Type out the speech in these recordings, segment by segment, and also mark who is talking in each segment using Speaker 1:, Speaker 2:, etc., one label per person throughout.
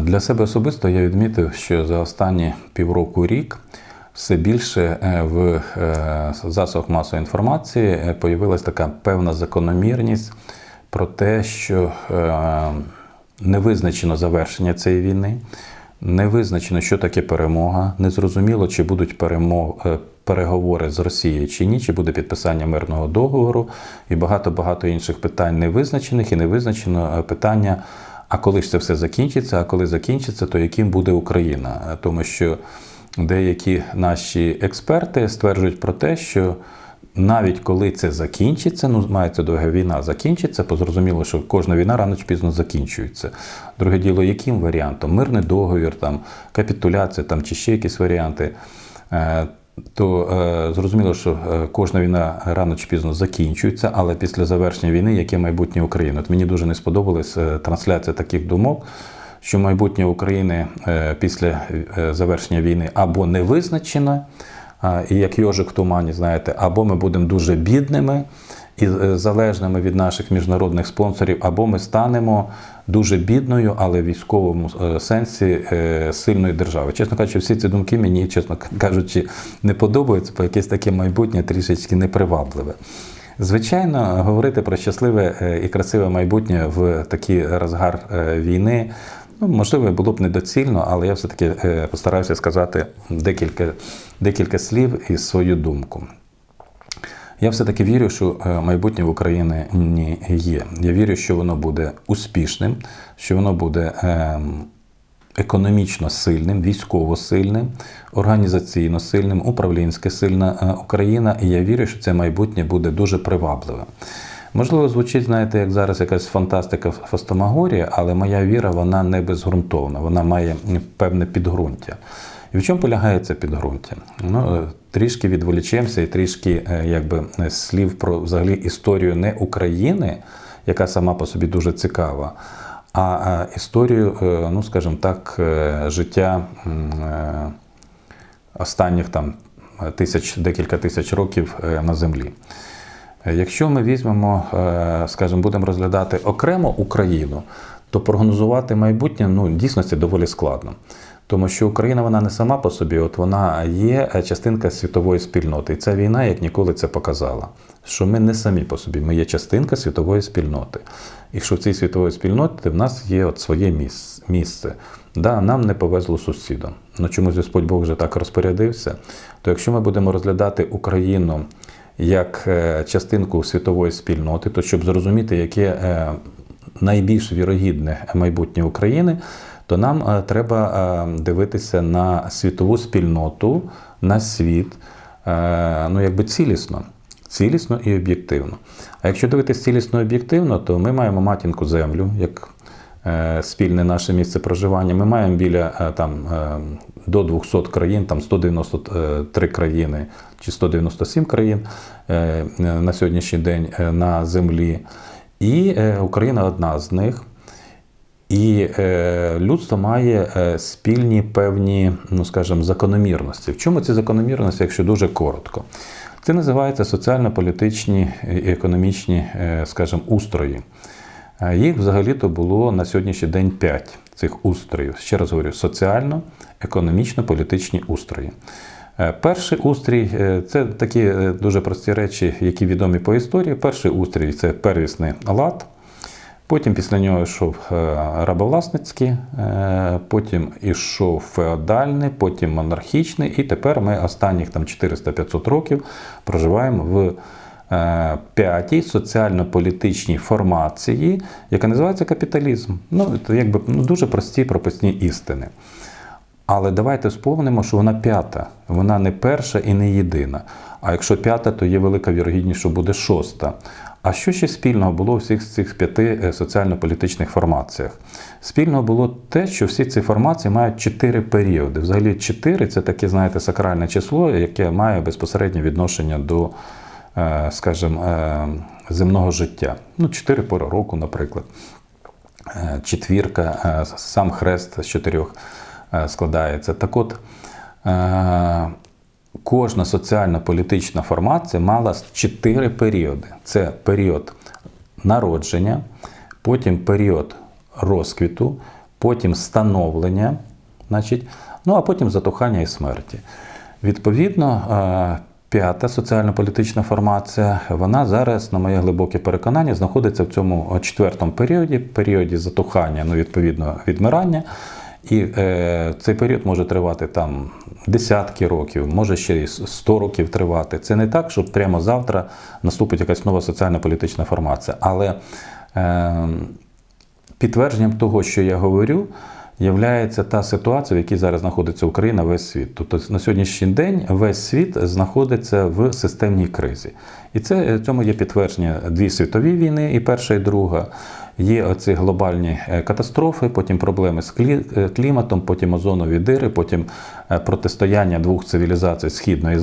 Speaker 1: Для себе особисто я відмітив, що за останні півроку рік все більше е, в е, засобах масової інформації е, появилась така певна закономірність про те, що не визначено завершення цієї війни, не визначено, що таке перемога, не зрозуміло, чи будуть перемог, переговори з Росією чи ні, чи буде підписання мирного договору, і багато-багато інших питань не визначених, і не визначено питання. А коли ж це все закінчиться? А коли закінчиться, то яким буде Україна? Е, Тому що деякі наші експерти стверджують про те, що навіть коли це закінчиться, ну мається до уваги, війна закінчиться, бо зрозуміло, що кожна війна рано чи пізно закінчується. Друге діло, яким варіантом? Мирний договір, там капітуляція там чи ще якісь варіанти. То е, зрозуміло, що е, кожна війна рано чи пізно закінчується, але після завершення війни яке майбутнє України? От мені дуже не сподобалась е, трансляція таких думок, що майбутнє України е, після е, завершення війни або не визначене, і як йожик в тумані, знаєте, або ми будемо дуже бідними і е, залежними від наших міжнародних спонсорів, або ми станемо дуже бідною, але в військовому е, сенсі е, сильною державою. Чесно кажучи, всі ці думки мені, чесно кажучи, не подобаються, бо якесь таке майбутнє трішечки непривабливе. Звичайно, говорити про щасливе і красиве майбутнє в такий розгар війни. Ну, можливо, було б недоцільно, але я все-таки постараюся сказати декілька, декілька слів і свою думку. Я все-таки вірю, що е, майбутнє в Україні ні, є. Я вірю, що воно буде успішним, що воно буде ем, економічно сильним, військово сильним, організаційно сильним, управлінське сильна е, Україна. І я вірю, що це майбутнє буде дуже привабливим. Можливо, звучить, знаєте, як зараз якась фантастика фастомагорія, але моя віра вона не безґрунтовна, вона має певне підґрунтя. І в чому полягає це підґрунтя? Ну, трішки відволічемося і трішки е, якби, е, слів про взагалі історію не України, яка сама по собі дуже цікава, а е, історію, ну скажімо так, життя останніх там тисяч, декілька тисяч років на землі. Якщо ми візьмемо, скажімо, будемо розглядати окремо Україну, то прогнозувати майбутнє ну, дійсно це доволі складно. Тому що Україна вона не сама по собі, от вона є е, частинка світової спільноти. І ця війна, як ніколи, це показала. Що ми не самі по собі, ми є частинка світової спільноти. І що в цій світової спільноті в нас є от своє місце. Да, нам не повезло з сусідом. Ну чомусь Господь Бог вже так розпорядився. То якщо ми будемо розглядати Україну як е, частинку світової спільноти, то щоб зрозуміти, яке е, найбільш вірогідне майбутнє України, то нам е, треба е, дивитися на світову спільноту, на світ, е, ну якби цілісно. Цілісно і об'єктивно. А якщо дивитися цілісно і об'єктивно, то ми маємо матінку землю як спільне наше місце проживання. Ми маємо біля там, до 200 країн, там 193 країни чи 197 країн на сьогоднішній день на землі. І Україна одна з них. І е, людство має е, спільні певні, ну скажімо, закономірності. В чому ці закономірності, якщо дуже коротко? Це називається соціально-політичні і економічні, е, скажімо, устрої. Е, Їх взагалі-то було на сьогоднішній день п'ять цих устроїв. Ще раз говорю, соціально-економічно-політичні устрої. Е, Перший устрій це такі дуже прості речі, які відомі по історії. Перший устрій це первісний лад. Потім після нього йшов е, рабовласницький, е, потім йшов феодальний, потім монархічний, і тепер ми останніх там 400-500 років проживаємо в е, п'ятій соціально-політичній формації, яка називається капіталізм. Ну, це якби ну, дуже прості прописні істини. Але давайте сповнимо, що вона п'ята, вона не перша і не єдина. А якщо п'ята, то є велика вірогідність, що буде шоста. А що ще спільного було у всіх цих п'яти е, соціально-політичних формаціях? Спільного було те, що всі ці формації мають чотири періоди. Взагалі, чотири це таке, знаєте, сакральне число, яке має безпосереднє відношення до, е, скажімо, е, земного життя. Ну, чотири пори року, наприклад. Четвірка, сам хрест з чотирьох складається. Так от, кожна соціально-політична формація мала чотири періоди: це період народження, потім період розквіту, потім становлення, значить, ну а потім затухання і смерті. Відповідно, е, п'ята соціально-політична формація, вона зараз, на моє глибоке переконання, знаходиться в цьому четвертому періоді, періоді затухання, ну, відповідно, відмирання. І е, цей період може тривати там десятки років, може ще й 100 років тривати. Це не так, що прямо завтра наступить якась нова соціально-політична формація. Але е, підтвердженням того, що я говорю, являється та ситуація, в якій зараз знаходиться Україна, весь світ. Тобто на сьогоднішній день весь світ знаходиться в системній кризі. І це цьому є підтвердження дві світові війни, і перша, і друга. Є оці глобальні е, катастрофи, потім проблеми з е, кліматом, потім озонові дири, потім е, протистояння двох цивілізацій східної і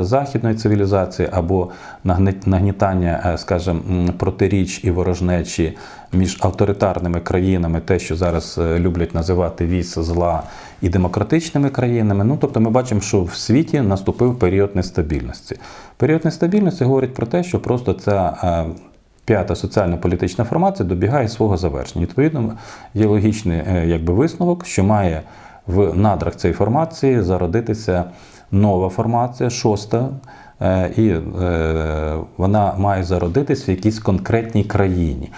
Speaker 1: західної цивілізації, або нагнітання, скажімо, протиріч і ворожнечі між авторитарними країнами, те, що зараз люблять називати вісь зла, і демократичними країнами. Ну тобто, ми бачимо, що в світі наступив період нестабільності. Період нестабільності говорить про те, що просто ця п'ята соціально-політична формація добігає свого завершення. Відповідно, є логічний е, якби, висновок, що має в надрах цієї формації зародитися нова формація, шоста. е, І е, вона має зародитись в якійсь конкретній країні.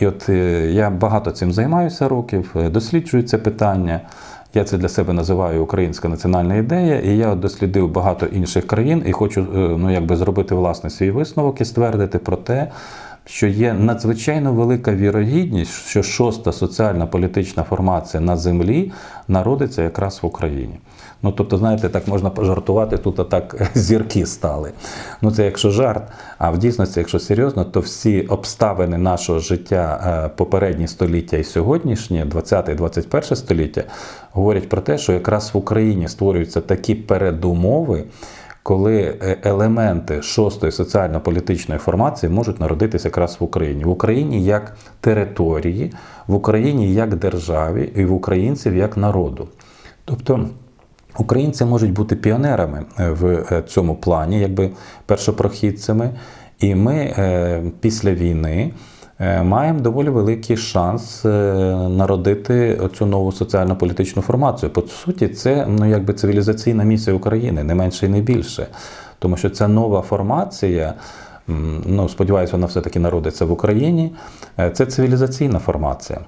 Speaker 1: І от я багато цим займаюся років, досліджую це питання. Я це для себе називаю українська національна ідея, і я дослідив багато інших країн і хочу ну, якби зробити власне свій висновок і ствердити про те, що є надзвичайно велика вірогідність, що шоста соціальна політична формація на землі народиться якраз в Україні. Ну, тобто, знаєте, так можна пожартувати, тут так зірки стали. Ну, це якщо жарт, а в дійсності, якщо серйозно, то всі обставини нашого життя е, попередні століття і сьогоднішнє, 20-21 століття, говорять про те, що якраз в Україні створюються такі передумови, коли е, елементи шостої соціально-політичної формації можуть народитися якраз в Україні. В Україні як території, в Україні як державі і в українців як народу. Тобто українці можуть бути піонерами е, в е, цьому плані, якби першопрохідцями. І ми після війни маємо доволі великий шанс е, народити цю нову соціально-політичну формацію. По суті, це ну, якби цивілізаційна місія України, не менше і не більше. Тому що ця нова формація. Ну, сподіваюся, вона все-таки народиться в Україні. Е, Це цивілізаційна формація.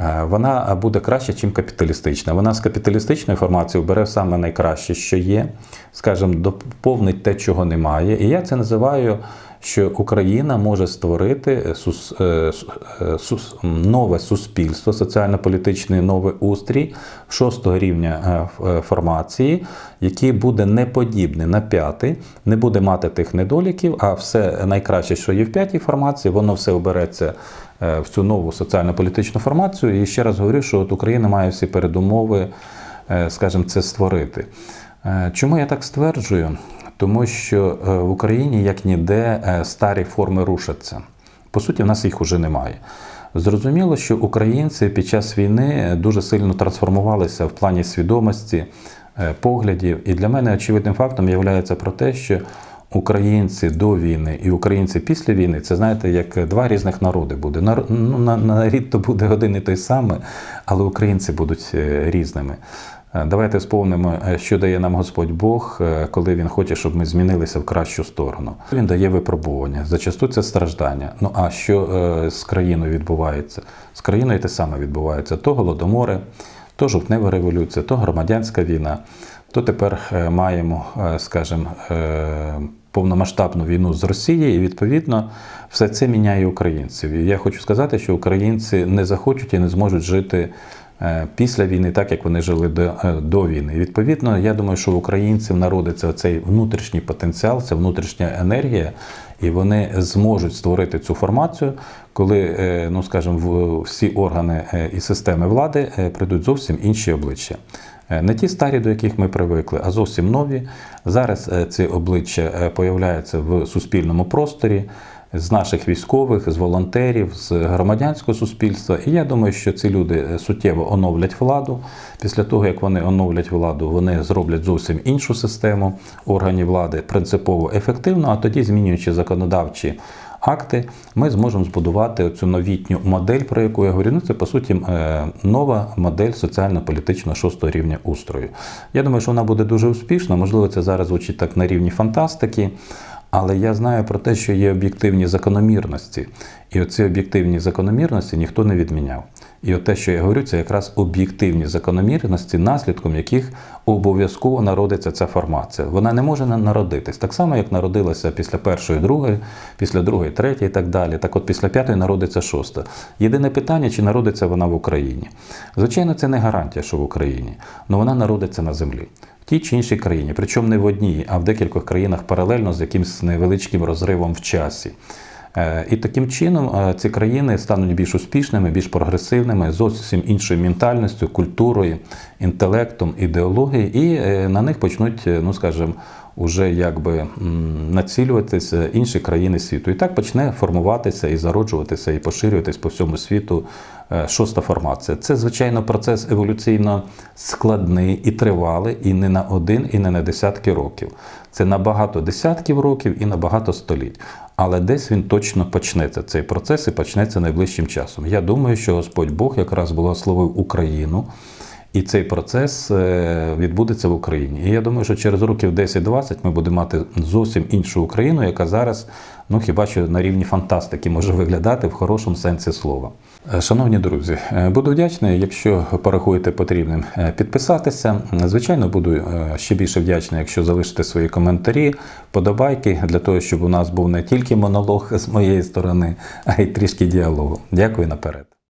Speaker 1: Е, Вона буде краще, ніж капіталістична. Вона з капіталістичної формації бере саме найкраще, що є, скажімо, доповнить те, чого немає. І я це називаю, що Україна може створити сус- е, е, сус- нове суспільство, соціально-політичний новий устрій шостого рівня е, формації, який буде не подібний на п'ятий, не буде мати тих недоліків, а все найкраще, що є в п'ятій формації, воно все обереться в цю нову соціально-політичну формацію. І ще раз говорю, що от Україна має всі передумови, скажімо, це створити. Чому я так стверджую? Тому що е, в Україні як ніде е, старі форми рушаться. По суті, в нас їх уже немає. Зрозуміло, що українці під час війни дуже сильно трансформувалися в плані свідомості, е, поглядів. І для мене очевидним фактом є про те, що українці до війни і українці після війни це знаєте, як два різних народи буде. Нар- ну, на, на то буде один і той самий, але українці будуть різними. Е, Давайте вспомнимо, е, що дає нам Господь Бог, е, коли Він хоче, щоб ми змінилися в кращу сторону. Він дає випробування. Зачасту це страждання. Ну а що з країною відбувається? З країною те саме відбувається: то голодомори, то жовтнева революція, то громадянська війна, то тепер маємо, скажімо, повномасштабну війну з Росією, і відповідно все це міняє українців. І я хочу сказати, що українці не захочуть і не зможуть жити після війни, так як вони жили до, е, до війни. Відповідно, я думаю, що в українців народиться цей внутрішній потенціал, це внутрішня енергія, і вони зможуть створити цю формацію, коли, е, ну скажімо, всі органи е, і системи влади е, прийдуть зовсім інші обличчя. Е, Не ті старі, до яких ми привикли, а зовсім нові. Зараз е, ці обличчя е, появляються в суспільному просторі з наших військових, з волонтерів, з громадянського суспільства. І я думаю, що ці люди е, суттєво оновлять владу. Після того, як вони оновлять владу, вони зроблять зовсім іншу систему органів влади, принципово ефективно, а тоді, змінюючи законодавчі акти, ми зможемо збудувати цю новітню модель, про яку я говорю. Ну, це по суті е, нова модель соціально-політичного шостого рівня устрою. Я думаю, що вона буде дуже успішна. Можливо, це зараз звучить так на рівні фантастики. Але я знаю про те, що є об'єктивні закономірності, і оці об'єктивні закономірності ніхто не відміняв. І от те, що я говорю, це якраз об'єктивні закономірності, наслідком яких обов'язково народиться ця формація. Вона не може народитись. Так само, як народилася після першої, другої, після другої, третьої і так далі. Так от після п'ятої народиться шоста. Єдине питання, чи народиться вона в Україні. Звичайно, це не гарантія, що в Україні, але вона народиться на землі. В тій чи іншій країні, причому не в одній, а в декількох країнах паралельно з якимось невеличким розривом в часі. Е, І таким чином е, ці країни стануть більш успішними, більш прогресивними, зовсім іншою ментальністю, культурою, інтелектом, ідеологією, і е, на них почнуть, ну скажімо, уже якби націлюватися інші країни світу. І так почне формуватися і зароджуватися, і поширюватись по всьому світу шоста формація. Це, звичайно, процес еволюційно складний і тривалий, і не на один, і не на десятки років. Це на багато десятків років і на багато століть. Але десь він точно почнеться цей процес і почнеться найближчим часом. Я думаю, що Господь Бог якраз благословив Україну. І цей процес е, відбудеться в Україні. І я думаю, що через років 10-20 ми будемо мати зовсім іншу Україну, яка зараз, ну хіба що на рівні фантастики може виглядати в хорошому сенсі слова. Е, Шановні друзі, е, буду вдячний, якщо порахуєте потрібним підписатися. Звичайно, буду ще більше вдячний, якщо залишите свої коментарі, подобайки для того, щоб у нас був не тільки монолог з моєї сторони, а й трішки діалогу. Дякую наперед.